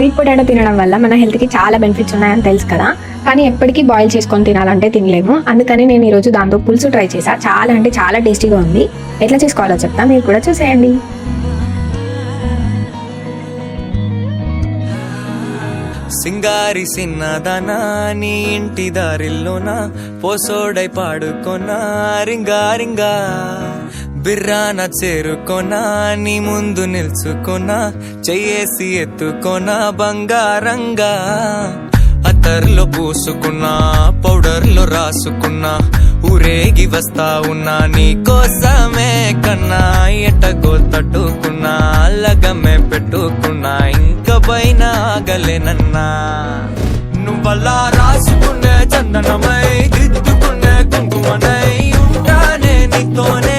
Sweet potato తినడం వల్ల మన హెల్త్కి చాలా బెనిఫిట్స్ ఉన్నాయని తెలుసు కదా. కానీ ఎప్పటికీ బాయిల్ చేసుకొని తినాలంటే తినలేము. అందుకని నేను ఈరోజు దాంతో పులుసు ట్రై చేసా చాలా అంటే చాలా టేస్టీగా ఉంది. ఎట్లా చేసుకోవాలో చెప్తా. మీరు కూడా చూసేయండి. సింగారి సిన్నదనా నీ ఇంటి దారిల్లోనా? పోసోడై పాడుకొనా? రింగా రింగా. బిర్రాన చేరుకొనా నీ ముందు నిల్చుకోనా చెయ్యేసి ఎత్తుకొనా బంగారంగా. అతర్లో పూసుకున్నా పౌడర్లో రాసుకున్నా ఊరేగి వస్తా ఉన్నా నీ కోసమే కన్నా ఎటగో తట్టుకున్నా లగమే పెట్టుకున్నా ఇంక పైన ఆగలేనన్నా. నువ్వలా రాసుకునే చందనమై దిద్దుకునే కుంకుమనై ఉంటానే నీతోనే.